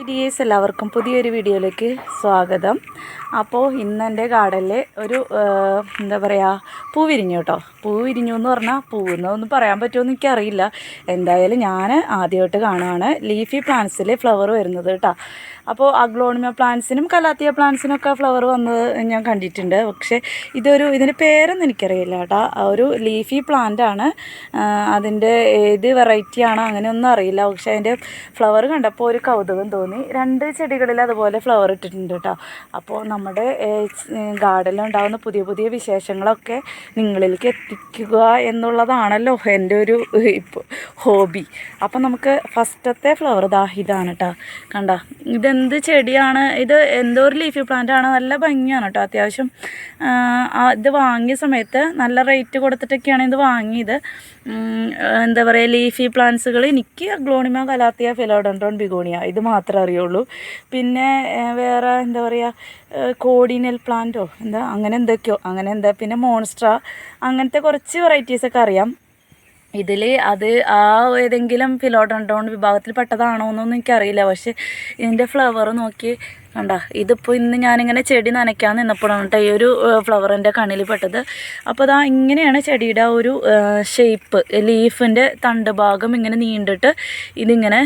Hi dears എല്ലാവർക്കും പുതിയൊരു വീഡിയോയിലേക്ക് സ്വാഗതം. അപ്പോൾ ഇന്ന് എന്റെ ഗാർഡനിൽ ഒരു എന്താ പറയുക പൂ വിരിഞ്ഞു കേട്ടോ. പൂ വിരിഞ്ഞു എന്ന് പറഞ്ഞാൽ പൂവെന്നൊന്നും പറയാൻ പറ്റുമെന്ന് എനിക്കറിയില്ല. എന്തായാലും ഞാൻ ആദ്യമായിട്ട് കാണുകയാണ് ലീഫി പ്ലാന്റ്സിൽ ഫ്ലവർ വരുന്നത് കേട്ടോ. അപ്പോൾ അഗ്ലോണിമ പ്ലാന്റ്സിനും കലാത്തിയ പ്ലാന്റ്സിനൊക്കെ ഫ്ലവർ വന്നത് ഞാൻ കണ്ടിട്ടുണ്ട്. പക്ഷേ ഇതൊരു ഇതിന്റെ പേരൊന്നും എനിക്കറിയില്ല കേട്ടോ. ഒരു ലീഫി പ്ലാന്റ് ആണ്. അതിന്റെ ഏത് വെറൈറ്റിയാണോ അങ്ങനെയൊന്നും അറിയില്ല. പക്ഷേ അതിന്റെ ഫ്ലവർ കണ്ടപ്പോൾ ഒരു കൗതുകം തോന്നി. രണ്ട് ചെടികളിൽ അതുപോലെ ഫ്ലവർ ഇട്ടിട്ടുണ്ട് കേട്ടോ അപ്പോൾ നമ്മുടെ ഗാർഡനിൽ ഉണ്ടാകുന്ന പുതിയ പുതിയ വിശേഷങ്ങളൊക്കെ നിങ്ങളിലേക്ക് എത്തിക്കുക എന്നുള്ളതാണല്ലോ എന്റെ ഒരു ഇപ്പോൾ ഹോബി. അപ്പോൾ നമുക്ക് ഫസ്റ്റത്തെ ഫ്ലവർ ദാ ഇതാണ് കേട്ടോ കണ്ട ഇതെന്ത് ചെടിയാണ്? ഇത് എന്തോ ഒരു ലീഫി പ്ലാന്റ് ആണ്. നല്ല ഭംഗിയാണ് കേട്ടോ അത്യാവശ്യം ഇത് വാങ്ങിയ സമയത്ത് നല്ല റേറ്റ് കൊടുത്തിട്ടൊക്കെയാണ് ഇത് വാങ്ങിയത്. എന്താ പറയുക ലീഫി പ്ലാന്റ്സുകൾ എനിക്ക് ഗ്ലോണിമ കലാത്തിയ ഫിലോഡൻഡ്രോൺ ബിഗോണിയ ഇത് മാത്രമേ അറിയുള്ളൂ. പിന്നെ വേറെ എന്താ പറയുക കോഡിനൽ പ്ലാന്റോ എന്താ അങ്ങനെ എന്തൊക്കെയോ അങ്ങനെ എന്താ പിന്നെ മോൺസ്ട്ര അങ്ങനത്തെ കുറച്ച് വെറൈറ്റീസൊക്കെ അറിയാം. ഇതിൽ അത് ആ ഏതെങ്കിലും ഫിലോഡൻഡ്രോൺ വിഭാഗത്തിൽ പെട്ടതാണോ എന്നൊന്നും എനിക്കറിയില്ല. പക്ഷേ ഇതിന്റെ ഫ്ലവർ നോക്കി കണ്ട ഇതിപ്പോൾ ഇന്ന് ഞാനിങ്ങനെ ചെടി നനയ്ക്കാൻ നിന്നപ്പോഴാണ് കേട്ടോ ഈ ഒരു ഫ്ലവറിന്റെ കണ്ണിൽ പെട്ടത്. അപ്പോൾ അതാ ഇങ്ങനെയാണ് ചെടിയുടെ ആ ഒരു ഷേപ്പ് ലീഫിന്റെ തണ്ട് ഭാഗം ഇങ്ങനെ നീണ്ടിട്ട് ഇതിങ്ങനെ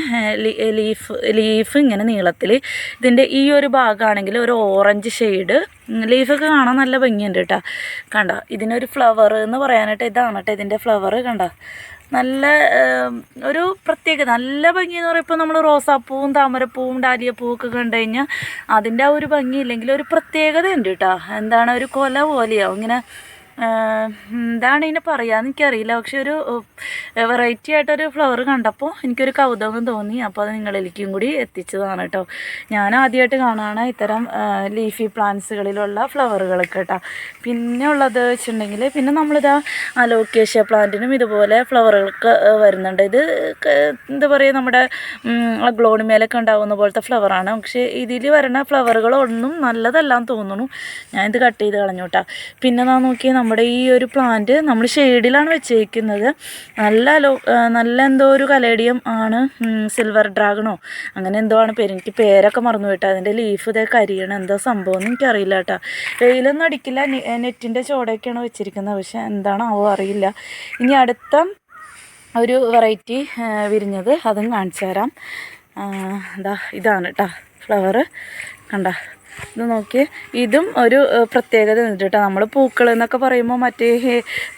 ലീഫ് ലീഫ് ഇങ്ങനെ നീളത്തിൽ ഇതിന്റെ ഈ ഒരു ഭാഗമാണെങ്കിൽ ഒരു ഓറഞ്ച് ഷെയ്ഡ് ലീഫൊക്കെ കാണാൻ നല്ല ഭംഗിയുണ്ട് കേട്ടോ. കണ്ട ഇതിനൊരു ഫ്ലവർ എന്ന് പറയാനായിട്ട് ഇതാണ് കേട്ടോ ഇതിന്റെ ഫ്ലവർ കണ്ട. നല്ല ഒരു പ്രത്യേകത. നല്ല ഭംഗി എന്ന് പറയുമ്പോൾ നമ്മൾ റോസാപ്പൂവും താമരപ്പൂവും ഡാലിയപ്പൂവും ഒക്കെ കണ്ടു കഴിഞ്ഞാൽ അതിന്റെ ആ ഒരു ഭംഗി ഇല്ലെങ്കിൽ ഒരു പ്രത്യേകത ഉണ്ട് കേട്ടോ. എന്താണ്? ഒരു കൊല പോലെയാവും. ഇങ്ങനെ എന്താണ് ഇതിനെ പറയാന്ന് എനിക്കറിയില്ല. പക്ഷെ ഒരു വെറൈറ്റി ആയിട്ടൊരു ഫ്ലവർ കണ്ടപ്പോൾ എനിക്കൊരു കൗതുകം തോന്നി. അപ്പോൾ അത് നിങ്ങളിലേക്കും കൂടി എത്തിച്ചതാണ് കേട്ടോ. ഞാൻ ആദ്യമായിട്ട് കാണുകയാണ് ഇത്തരം ലീഫി പ്ലാന്റ്സുകളിലുള്ള ഫ്ലവറുകളൊക്കെ കേട്ടോ. പിന്നെ ഉള്ളത് വെച്ചിട്ടുണ്ടെങ്കിൽ പിന്നെ നമ്മളിതാ അലോക്കേഷ്യ പ്ലാന്റിനും ഇതുപോലെ ഫ്ലവറുകളൊക്കെ വരുന്നുണ്ട്. ഇത് എന്താ പറയുക നമ്മുടെ ഗ്ലോണിമേലൊക്കെ ഉണ്ടാകുന്ന പോലത്തെ ഫ്ലവറാണ് പക്ഷേ ഇതിൽ വരുന്ന ഫ്ലവറുകളൊന്നും നല്ലതല്ലാന്ന് തോന്നുന്നു. ഞാനിത് കട്ട് ചെയ്ത് കളഞ്ഞു കേട്ടോ. പിന്നെ നാ നോക്കി നമ്മുടെ ഈ ഒരു പ്ലാന്റ് നമ്മൾ ഷെയ്ഡിലാണ് വെച്ചേക്കുന്നത്. നല്ല ലോ നല്ല എന്തോ ഒരു കലേഡിയം ആണ് സിൽവർ ഡ്രാഗണോ അങ്ങനെ എന്തോ ആണ് പേര്. എനിക്ക് പേരൊക്കെ മറന്നു പോയിട്ട്. അതിന്റെ ലീഫ് ഇതേ കരിയണം എന്തോ സംഭവം എന്ന് എനിക്കറിയില്ല കേട്ടോ. വെയിലൊന്നും അടിക്കില്ല. നെറ്റിന്റെ ചോടയൊക്കെയാണ് വെച്ചിരിക്കുന്നത്. പക്ഷെ എന്താണാവോ അറിയില്ല. ഇനി അടുത്ത ഒരു വെറൈറ്റി വിരിഞ്ഞത് അതും കാണിച്ചു തരാം. ഇതാണ് കേട്ടോ. ഫ്ലവർ കണ്ട. ഇത് നോക്കി ഇതും ഒരു പ്രത്യേകത ഉണ്ട് കേട്ടോ നമ്മൾ പൂക്കൾ എന്നൊക്കെ പറയുമ്പോൾ മറ്റേ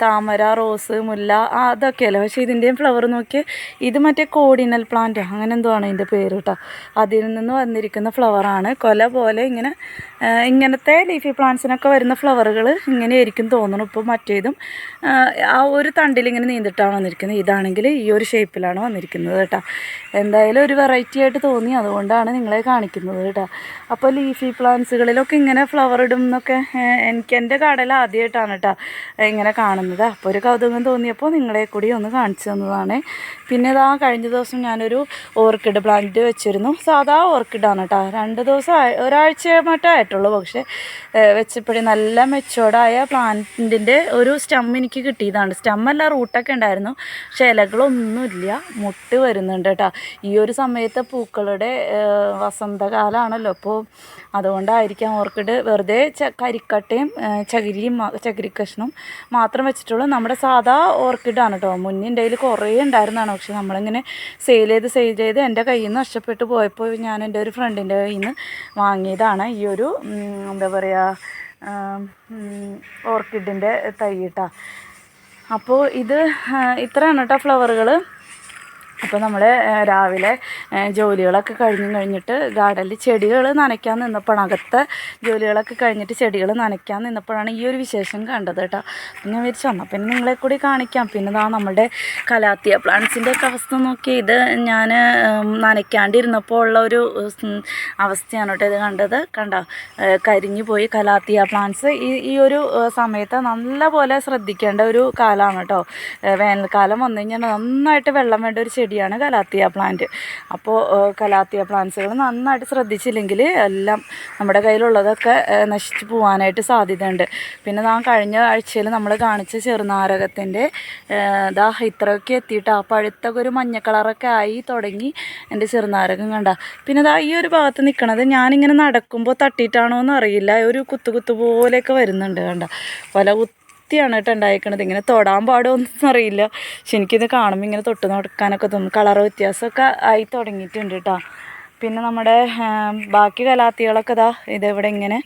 താമര റോസ് മുല്ല അതൊക്കെയല്ലേ. പക്ഷേ ഇതിന്റെയും ഫ്ലവർ നോക്കി ഇത് മറ്റേ കോഡിനൽ പ്ലാന്റ് അങ്ങനെ എന്തോ ആണ് ഇതിന്റെ പേര് കേട്ടോ അതിൽ നിന്ന് വന്നിരിക്കുന്ന ഫ്ലവറാണ് കൊല പോലെ ഇങ്ങനെ ഇങ്ങനത്തെ ലീഫി പ്ലാന്റ്സിനൊക്കെ വരുന്ന ഫ്ലവറുകൾ ഇങ്ങനെയായിരിക്കും തോന്നുന്നു ഇപ്പോൾ മറ്റേതും ആ ഒരു തണ്ടിൽ ഇങ്ങനെ നീന്തിട്ടാണ് വന്നിരിക്കുന്നത്. ഇതാണെങ്കിൽ ഈ ഒരു ഷേപ്പിലാണ് വന്നിരിക്കുന്നത് കേട്ടോ എന്തായാലും ഒരു വെറൈറ്റി ആയിട്ട് തോന്നി. അതുകൊണ്ടാണ് നിങ്ങളെ കാണിക്കുന്നത് കേട്ടോ അപ്പോൾ ലീഫി പ്ലാന്റ്സുകളിലൊക്കെ ഇങ്ങനെ ഫ്ലവർ ഇടും എന്നൊക്കെ എനിക്ക് എന്റെ കടയിൽ ആദ്യമായിട്ടാണ് കേട്ടോ ഇങ്ങനെ കാണുന്നത്. അപ്പോൾ ഒരു കൗതുകം തോന്നിയപ്പോൾ നിങ്ങളെ കൂടി ഒന്ന് കാണിച്ചു തന്നതാണ്. പിന്നെ ഇതാ കഴിഞ്ഞ ദിവസം ഞാനൊരു ഓർക്കിഡ് പ്ലാന്റ് വെച്ചിരുന്നു. സാധാ ഓർക്കിഡാണ് കേട്ടോ രണ്ട് ദിവസം ഒരാഴ്ച മറ്റേ ആയിട്ടുള്ളൂ. പക്ഷേ വെച്ചപ്പോഴേ നല്ല മെച്ചോർഡായ പ്ലാന്റിന്റെ ഒരു സ്റ്റം എനിക്ക് കിട്ടിയതാണ്. സ്റ്റമ്മല്ല റൂട്ടൊക്കെ ഉണ്ടായിരുന്നു. പക്ഷേ ഇലകളൊന്നുമില്ല. മുട്ട് വരുന്നുണ്ട് കേട്ടോ ഈ ഒരു സമയത്ത് പൂക്കളുടെ വസന്തകാലമാണല്ലോ അപ്പോൾ അതുകൊണ്ടായിരിക്കാം ഓർക്കിഡ് വെറുതെ ച കരിക്കട്ടയും ചകിരിയും ചകിരി കഷ്ണവും മാത്രം വെച്ചിട്ടുള്ളൂ. നമ്മുടെ സാധാ ഓർക്കിഡാണ് കേട്ടോ മുന്നേ എന്റെ കയ്യിൽ കുറേ ഉണ്ടായിരുന്നതാണ് പക്ഷെ നമ്മളിങ്ങനെ സെയിൽ ചെയ്ത് സെയിൽ ചെയ്ത് എന്റെ കയ്യിൽ നിന്ന് നഷ്ടപ്പെട്ട് പോയപ്പോൾ ഞാൻ എന്റെ ഒരു ഫ്രണ്ടിന്റെ കയ്യിൽ നിന്ന് വാങ്ങിയതാണ്. ഈ ഒരു എന്താ പറയുക ഓർക്കിഡിന്റെ തൈ കേട്ടോ അപ്പോൾ ഇത് ഇത്രയാണ് കേട്ടോ ഫ്ലവറുകൾ അപ്പോൾ നമ്മൾ രാവിലെ ജോലികളൊക്കെ കഴിഞ്ഞ് കഴിഞ്ഞിട്ട് ഗാർഡനിൽ ചെടികൾ നനയ്ക്കാൻ നിന്നപ്പോഴാണ് അകത്തെ ജോലികളൊക്കെ കഴിഞ്ഞിട്ട് ചെടികൾ നനയ്ക്കാൻ നിന്നപ്പോഴാണ് ഈ ഒരു വിശേഷം കണ്ടത് കേട്ടോ. ഞാൻ വിരിച്ചു വന്നു പിന്നെ നിങ്ങളെ കൂടി കാണിക്കാം. പിന്നെ ഇതാ നമ്മുടെ കലാത്തിയ പ്ലാന്റ്സിന്റെ ഒക്കെ അവസ്ഥ നോക്കി. ഇത് ഞാൻ നനയ്ക്കാണ്ടിരുന്നപ്പോൾ ഉള്ള ഒരു അവസ്ഥയാണ് കേട്ടോ ഇത് കണ്ടത്. കണ്ടോ? കരിഞ്ഞു പോയി കലാത്തിയ പ്ലാന്റ്സ് ഈ ഈ ഒരു സമയത്ത് നല്ല പോലെ ശ്രദ്ധിക്കേണ്ട ഒരു കാലമാണ് കേട്ടോ. വേനൽക്കാലം വന്നു കഴിഞ്ഞാൽ നന്നായിട്ട് വെള്ളം വേണ്ട ഒരു ചെടി ചെടിയാണ് കലാത്തിയ പ്ലാന്റ് അപ്പോൾ കലാത്തിയ പ്ലാന്റ്സുകൾ നന്നായിട്ട് ശ്രദ്ധിച്ചില്ലെങ്കിൽ എല്ലാം നമ്മുടെ കയ്യിലുള്ളതൊക്കെ നശിച്ച് പോകാനായിട്ട് സാധ്യതയുണ്ട്. പിന്നെ നാം കഴിഞ്ഞ ആഴ്ചയിൽ നമ്മൾ കാണിച്ച ചെറുനാരകത്തിന്റെ ഇതാ ഇത്രയൊക്കെ എത്തിയിട്ട് ആ പഴുത്തൊക്കെ ഒരു മഞ്ഞ കളറൊക്കെ ആയി തുടങ്ങി എന്റെ ചെറുനാരകം കണ്ട. പിന്നെ ഇതാ ഈ ഒരു ഭാഗത്ത് നിൽക്കണത് ഞാനിങ്ങനെ നടക്കുമ്പോൾ തട്ടിയിട്ടാണോ എന്ന് അറിയില്ല. ഒരു കുത്തു കുത്തു പോലെയൊക്കെ വരുന്നുണ്ട് കണ്ട. പല കുത്തിയാണ് കേട്ടോ ഉണ്ടായിരിക്കണത്. ഇങ്ങനെ തൊടാൻ പാടുമൊന്നും അറിയില്ല. പക്ഷെ എനിക്കിത് കാണുമ്പോൾ ഇങ്ങനെ തൊട്ട് നടക്കാനൊക്കെ തോന്നും. കളർ വ്യത്യാസമൊക്കെ ആയി തുടങ്ങിയിട്ടുണ്ട് കേട്ടോ. പിന്നെ നമ്മുടെ ബാക്കി കലാത്തികളൊക്കെ ഇതാ ഇതിവിടെ ഇങ്ങനെ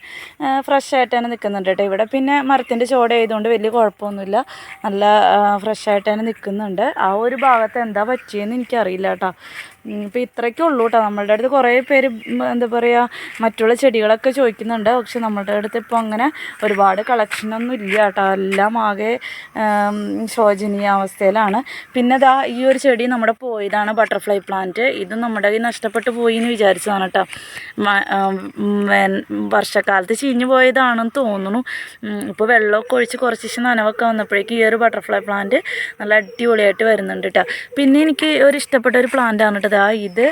ഫ്രഷ് ആയിട്ട് തന്നെ നിൽക്കുന്നുണ്ട് കേട്ടോ. ഇവിടെ പിന്നെ മരത്തിന്റെ ചോട ആയതുകൊണ്ട് വലിയ കുഴപ്പമൊന്നുമില്ല. നല്ല ഫ്രഷ് ആയിട്ട് തന്നെ നിൽക്കുന്നുണ്ട് ആ ഒരു ഭാഗത്ത് എന്താ പറ്റിയെന്ന് എനിക്കറിയില്ല കേട്ടോ. ഇപ്പോൾ ഇത്രയ്ക്കേ ഉള്ളൂ കേട്ടോ. നമ്മളുടെ അടുത്ത് കുറേ പേര് എന്താ പറയുക മറ്റുള്ള ചെടികളൊക്കെ ചോദിക്കുന്നുണ്ട്. പക്ഷെ നമ്മളുടെ അടുത്ത് ഇപ്പോൾ അങ്ങനെ ഒരുപാട് കളക്ഷനൊന്നും ഇല്ല കേട്ടോ. എല്ലാം ആകെ ശോചനീയ അവസ്ഥയിലാണ്. പിന്നെ ഇതാ ഈ ഒരു ചെടി നമ്മുടെ പോയതാണ് ബട്ടർഫ്ലൈ പ്ലാന്റ് ഇത് നമ്മുടെ കയ്യിൽ നഷ്ടപ്പെട്ടു പോയി എന്ന് വിചാരിച്ചതാണ് കേട്ടോ. ആം, വർഷക്കാലത്ത് ചീഞ്ഞു പോയതാണെന്ന് തോന്നുന്നു. ഇപ്പോൾ വെള്ളമൊക്കെ ഒഴിച്ച് കുറച്ച് നനവൊക്കെ വന്നപ്പോഴേക്കും ഈ ഒരു ബട്ടർഫ്ലൈ പ്ലാന്റ് നല്ല അടിപൊളിയായിട്ട് വരുന്നുണ്ട് കേട്ടോ. പിന്നെ എനിക്ക് ഒരു ഇഷ്ടപ്പെട്ട ഒരു പ്ലാന്റ് ആണ് കേട്ടോ. ദാ ഇത്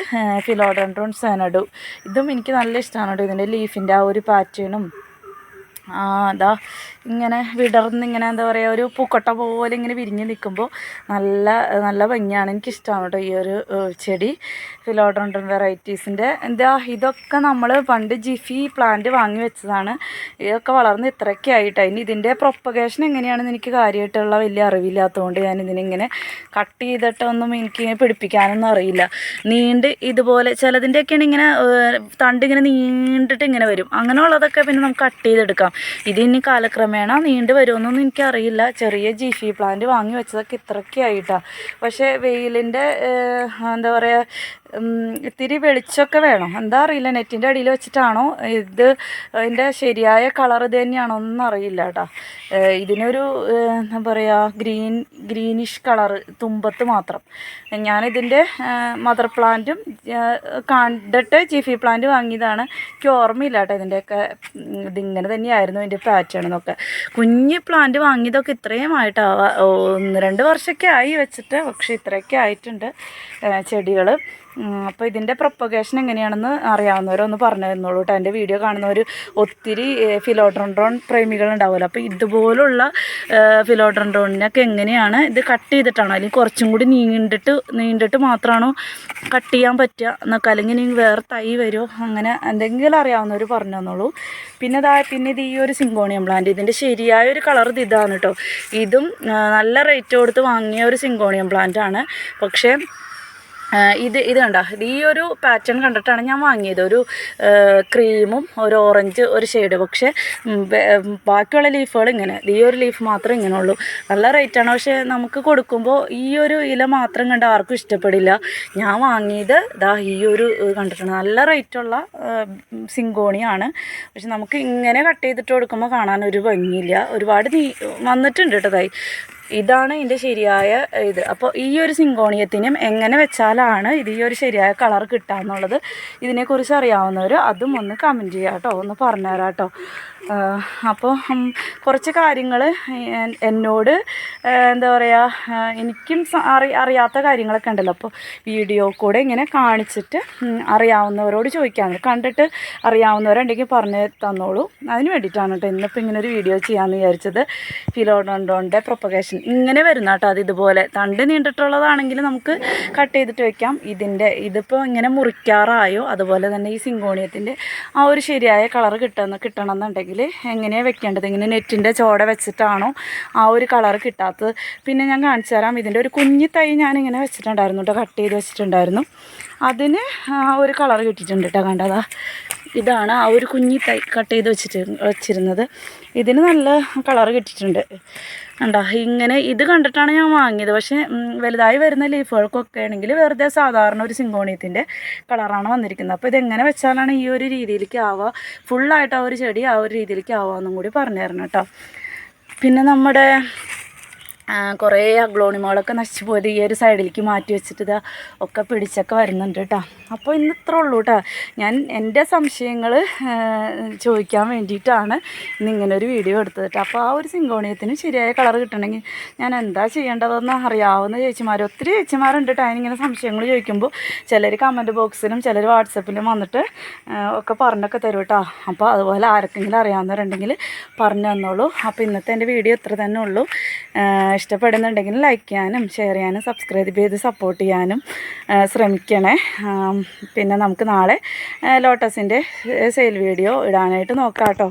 ഫിലോഡൻഡ്രോൺ സെനഡു ഇതും എനിക്ക് നല്ല ഇഷ്ടമാണ് കേട്ടോ. ഇതിന്റെ ലീഫിന്റെ ആ ഒരു പാറ്റേണും ആ അതാ ഇങ്ങനെ വിടർന്ന് ഇങ്ങനെ എന്താ പറയുക ഒരു പൂക്കൊട്ട പോലെ ഇങ്ങനെ വിരിഞ്ഞ് നിൽക്കുമ്പോൾ നല്ല നല്ല ഭംഗിയാണ്. എനിക്കിഷ്ടമാണ് കേട്ടോ ഈ ഒരു ചെടി. ഫിലോഡ്രോണ്ടൺ വെറൈറ്റീസിന്റെ എന്താ ഇതൊക്കെ നമ്മൾ പണ്ട് ജിഫി പ്ലാന്റ് വാങ്ങി വെച്ചതാണ്. ഇതൊക്കെ വളർന്ന് ഇത്രയൊക്കെ ആയിട്ട്. അതിന് ഇതിന്റെ പ്രൊപ്പഗേഷൻ എങ്ങനെയാണെന്ന് എനിക്ക് കാര്യമായിട്ടുള്ള വലിയ അറിവില്ലാത്തതുകൊണ്ട് ഞാൻ ഇതിനിങ്ങനെ കട്ട് ചെയ്തിട്ടൊന്നും എനിക്ക് പിടിപ്പിക്കാനൊന്നും അറിയില്ല. നീണ്ട് ഇതുപോലെ ചിലതിന്റെയൊക്കെയാണ് ഇങ്ങനെ തണ്ടിങ്ങനെ നീണ്ടിട്ട് ഇങ്ങനെ വരും. അങ്ങനെയുള്ളതൊക്കെ പിന്നെ നമുക്ക് കട്ട് ചെയ്തെടുക്കാം. ഇതിനി കാലക്രമേണ നീണ്ട് വരുമെന്നൊന്നും എനിക്കറിയില്ല. ചെറിയ ജിഫി പ്ലാന്റ് വാങ്ങി വെച്ചതൊക്കെ ഇത്രയൊക്കെ ആയിട്ടാണ് പക്ഷേ വെയിലിന്റെ എന്താ പറയുക ഇത്തിരി വെളിച്ചമൊക്കെ വേണം. എന്താ അറിയില്ല നെറ്റിന്റെ അടിയിൽ വെച്ചിട്ടാണോ? ഇത് അതിന്റെ ശരിയായ കളർ ഇത് തന്നെയാണോ ഒന്നും അറിയില്ല കേട്ടോ. ഇതിനൊരു എന്താ പറയുക ഗ്രീൻ ഗ്രീനിഷ് കളർ തുമ്പത്ത് മാത്രം. ഞാനിതിന്റെ മദർ പ്ലാന്റും കണ്ടിട്ട് ജിഫി പ്ലാന്റ് വാങ്ങിയതാണ്. എനിക്ക് ഓർമ്മയില്ല കേട്ടോ ഇതിന്റെയൊക്കെ ഇതിങ്ങനെ തന്നെയായിരുന്നു ഇതിന്റെ പാറ്റേൺ എന്നൊക്കെ. കുഞ്ഞ് പ്ലാന്റ് വാങ്ങിയതൊക്കെ ഇത്രയും ആയിട്ടാവാ ഒന്ന് രണ്ട് വർഷമൊക്കെ ആയി വെച്ചിട്ട് പക്ഷേ ഇത്രയൊക്കെ ആയിട്ടുണ്ട്. ചെടികൾ അപ്പോൾ ഇതിന്റെ പ്രൊപ്പഗേഷൻ എങ്ങനെയാണെന്ന് അറിയാവുന്നവരൊന്ന് പറഞ്ഞു തന്നോളൂ കേട്ടോ എന്റെ വീഡിയോ കാണുന്നവർ ഒത്തിരി ഫിലോഡ്രൻഡ്രോൺ പ്രേമികൾ ഉണ്ടാവില്ല അപ്പോൾ ഇതുപോലുള്ള ഫിലോഡ്രൻഡ്രോണിനൊക്കെ എങ്ങനെയാണ് ഇത് കട്ട് ചെയ്തിട്ടാണോ? അല്ലെങ്കിൽ കുറച്ചും കൂടി നീണ്ടിട്ട് നീണ്ടിട്ട് മാത്രമാണോ കട്ട് ചെയ്യാൻ പറ്റുക എന്നൊക്കെ അല്ലെങ്കിൽ ഇനി വേറെ തൈ വരുമോ? അങ്ങനെ എന്തെങ്കിലും അറിയാവുന്നവർ പറഞ്ഞു തന്നോളൂ പിന്നെ ഇതാ പിന്നെ ഇത് ഈ ഒരു സിങ്കോണിയം പ്ലാന്റ് ഇതിന്റെ ശരിയായ ഒരു കളർ ഇത് ഇതാണ് കേട്ടോ ഇതും നല്ല റേറ്റ് കൊടുത്ത് വാങ്ങിയ ഒരു സിങ്കോണിയം പ്ലാന്റ് ആണ്. പക്ഷേ ഇത് ഇത് കണ്ട? ഈ ഒരു പാറ്റേൺ കണ്ടിട്ടാണ് ഞാൻ വാങ്ങിയത്. ഒരു ക്രീമും ഒരു ഓറഞ്ച് ഒരു ഷെയ്ഡ് പക്ഷേ ബാക്കിയുള്ള ലീഫുകൾ ഇങ്ങനെ. ഈ ഒരു ലീഫ് മാത്രമേ ഇങ്ങനെ ഉള്ളൂ. നല്ല റേറ്റാണ് പക്ഷേ നമുക്ക് കൊടുക്കുമ്പോൾ ഈ ഒരു ഇല മാത്രം കണ്ട് ആർക്കും ഇഷ്ടപ്പെടില്ല. ഞാൻ വാങ്ങിയത് ദാ ഈ ഒരു കണ്ടിട്ടാണ് നല്ല റേറ്റുള്ള സിങ്കോണിയാണ്. പക്ഷെ നമുക്ക് ഇങ്ങനെ കട്ട് ചെയ്തിട്ട് കൊടുക്കുമ്പോൾ കാണാൻ ഒരു ഭംഗിയില്ല. ഒരുപാട് നീ വന്നിട്ടുണ്ട് കേട്ടോ ഇതാണ് ഇതിന്റെ ശരിയായ ഇത്. അപ്പോൾ ഈ ഒരു സിങ്കോണിയത്തിനും എങ്ങനെ വെച്ചാലാണ് ഇത് ഈ ഒരു ശരിയായ കളർ കിട്ടുക എന്നുള്ളത് ഇതിനെക്കുറിച്ച് അറിയാവുന്നവർ അതും ഒന്ന് കമന്റ് ചെയ്യാം കേട്ടോ ഒന്ന് പറഞ്ഞുതരാം കേട്ടോ അപ്പോൾ കുറച്ച് കാര്യങ്ങൾ എന്നോട് എന്താ പറയുക എനിക്കും അറി അറിയാത്ത കാര്യങ്ങളൊക്കെ ഉണ്ടല്ലോ. അപ്പോൾ വീഡിയോ കൂടെ ഇങ്ങനെ കാണിച്ചിട്ട് അറിയാവുന്നവരോട് ചോദിക്കാം കണ്ടിട്ട് അറിയാവുന്നവരുണ്ടെങ്കിൽ പറഞ്ഞു തന്നോളൂ. അതിന് വേണ്ടിയിട്ടാണ് കേട്ടോ ഇന്നിപ്പോൾ ഇങ്ങനെ ഒരു വീഡിയോ ചെയ്യാമെന്ന് വിചാരിച്ചത്. ഫിലോഡോണ്ടോന്റെ പ്രൊപ്പഗേഷൻ ഇങ്ങനെ വരുന്ന കേട്ടോ അത് ഇതുപോലെ. തണ്ട് നീണ്ടിട്ടുള്ളതാണെങ്കിൽ നമുക്ക് കട്ട് ചെയ്തിട്ട് വെക്കാം. ഇതിന്റെ ഇതിപ്പോൾ ഇങ്ങനെ മുറിക്കാറായോ? അതുപോലെ തന്നെ ഈ സിങ്കോണിയത്തിന്റെ ആ ഒരു ശരിയായ കളർ കിട്ടുന്ന കിട്ടണമെന്നുണ്ടെങ്കിൽ എങ്ങനെയാണ് വെക്കേണ്ടത്? ഇങ്ങനെ നെറ്റിന്റെ ചോട വെച്ചിട്ടാണോ ആ ഒരു കളർ കിട്ടാത്തത്? പിന്നെ ഞാൻ കാണിച്ചു തരാം. ഇതിന്റെ ഒരു കുഞ്ഞി തൈ ഞാനിങ്ങനെ വെച്ചിട്ടുണ്ടായിരുന്നു കേട്ടോ. കട്ട് ചെയ്ത് വെച്ചിട്ടുണ്ടായിരുന്നു. അതിന് ഒരു കളർ കിട്ടിയിട്ടുണ്ട് കേട്ടോ. കണ്ടതാ ഇതാണ് ആ ഒരു കുഞ്ഞി തൈ കട്ട് ചെയ്ത് വെച്ചിട്ട് വെച്ചിരുന്നത്. ഇതിന് നല്ല കളർ കിട്ടിയിട്ടുണ്ട്. കണ്ടോ ഇങ്ങനെ ഇത് കണ്ടിട്ടാണ് ഞാൻ വാങ്ങിയത്. പക്ഷേ വലുതായി വരുന്ന ലീഫുകൾക്കൊക്കെ ആണെങ്കിൽ വെറുതെ സാധാരണ ഒരു സിങ്കോണിയത്തിന്റെ കളറാണ് വന്നിരിക്കുന്നത്. അപ്പോൾ ഇതെങ്ങനെ വെച്ചാലാണ് ഈ ഒരു രീതിയിലേക്ക് ആവുക? ഫുള്ളായിട്ട് ആ ഒരു ചെടി ആ ഒരു രീതിയിലേക്ക് ആവുക എന്നും കൂടി പറഞ്ഞു തരണം കേട്ടോ. പിന്നെ നമ്മുടെ കുറേ അഗ്ലോണിമോളൊക്കെ നശിച്ചു പോയത് ഈ ഒരു സൈഡിലേക്ക് മാറ്റി വെച്ചിട്ട് ഇതാ ഒക്കെ പിടിച്ചൊക്കെ വരുന്നുണ്ട് കേട്ടോ. അപ്പോൾ ഇന്ന് ഇത്ര ഉള്ളൂ കേട്ടോ. ഞാൻ എന്റെ സംശയങ്ങൾ ചോദിക്കാൻ വേണ്ടിയിട്ടാണ് ഇന്ന് ഇങ്ങനെ ഒരു വീഡിയോ എടുത്തത് കേട്ടോ. അപ്പോൾ ആ ഒരു സിങ്കോണിയത്തിന് ശരിയായ കളർ കിട്ടണമെങ്കിൽ ഞാൻ എന്താ ചെയ്യേണ്ടതെന്ന് അറിയാവുന്ന ചേച്ചിമാർ ഒത്തിരി ചേച്ചിമാരുണ്ട് കേട്ടോ. അതിനിങ്ങനെ സംശയങ്ങൾ ചോദിക്കുമ്പോൾ ചിലർ കമന്റ് ബോക്സിലും ചിലർ വാട്സപ്പിലും വന്നിട്ട് ഒക്കെ പറഞ്ഞൊക്കെ തരും കേട്ടോ. അപ്പോൾ അതുപോലെ ആർക്കെങ്കിലും അറിയാവുന്നവരുണ്ടെങ്കിൽ പറഞ്ഞു തന്നോളൂ. അപ്പോൾ ഇന്നത്തെ എന്റെ വീഡിയോ ഇത്ര തന്നെ ഉള്ളൂ. ഇഷ്ടപ്പെടുന്നുണ്ടെങ്കിൽ ലൈക്ക് ചെയ്യാനും ഷെയർ ചെയ്യാനും സബ്സ്ക്രൈബ് ചെയ്ത് സപ്പോർട്ട് ചെയ്യാനും ശ്രമിക്കണേ. പിന്നെ നമുക്ക് നാളെ ലോട്ടസിന്റെ സെയിൽ വീഡിയോ ഇടാനായിട്ട് നോക്കാം കേട്ടോ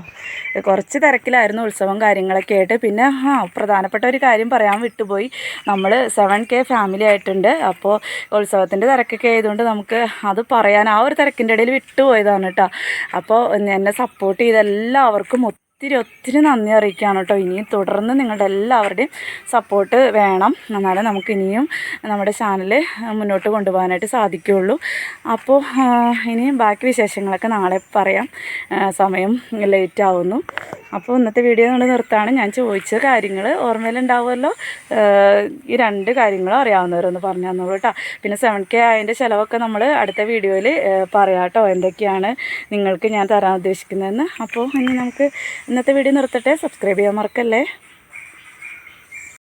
കുറച്ച് തിരക്കിലായിരുന്നു ഉത്സവം കാര്യങ്ങളൊക്കെ ആയിട്ട്. പിന്നെ ആ പ്രധാനപ്പെട്ട ഒരു കാര്യം പറയാൻ വിട്ടുപോയി. നമ്മൾ സെവൻ കെ ഫാമിലി ആയിട്ടുണ്ട്. അപ്പോൾ ഉത്സവത്തിന്റെ തിരക്കൊക്കെ ആയതുകൊണ്ട് നമുക്ക് അത് പറയാൻ ആ ഒരു തിരക്കിന്റെ ഇടയിൽ വിട്ടുപോയതാണ് കേട്ടോ അപ്പോൾ എന്നെ സപ്പോർട്ട് ചെയ്ത എല്ലാവർക്കും ഒത്തിരി ഒത്തിരി നന്ദി അറിയിക്കുകയാണ് കേട്ടോ. ഇനിയും തുടർന്ന് നിങ്ങളുടെ എല്ലാവരുടെയും സപ്പോർട്ട് വേണം. എന്നാലേ നമുക്ക് ഇനിയും നമ്മുടെ ചാനൽ മുന്നോട്ട് കൊണ്ടുപോകാനായിട്ട് സാധിക്കുകയുള്ളൂ. അപ്പോൾ ഇനിയും ബാക്കി വിശേഷങ്ങളൊക്കെ നാളെ പറയാം. സമയം ലേറ്റ് ആവുന്നു. അപ്പോൾ ഇന്നത്തെ വീഡിയോ നിങ്ങൾ നിർത്താണ്. ഞാൻ ചോദിച്ച കാര്യങ്ങൾ ഓർമ്മയിലുണ്ടാവുമല്ലോ. ഈ രണ്ട് കാര്യങ്ങളും അറിയാവുന്നവരൊന്ന് പറഞ്ഞു തന്നോളൂ കേട്ടോ. പിന്നെ സെവൻ കെ അതിന്റെ ചിലവൊക്കെ നമ്മൾ അടുത്ത വീഡിയോയിൽ പറയാം കേട്ടോ. എന്തൊക്കെയാണ് നിങ്ങൾക്ക് ഞാൻ തരാൻ ഉദ്ദേശിക്കുന്നതെന്ന്. അപ്പോൾ ഇനി നമുക്ക് ഇന്നത്തെ വീഡിയോ നിർത്തട്ടെ. സബ്സ്ക്രൈബ് ചെയ്യാൻ മറക്കല്ലേ?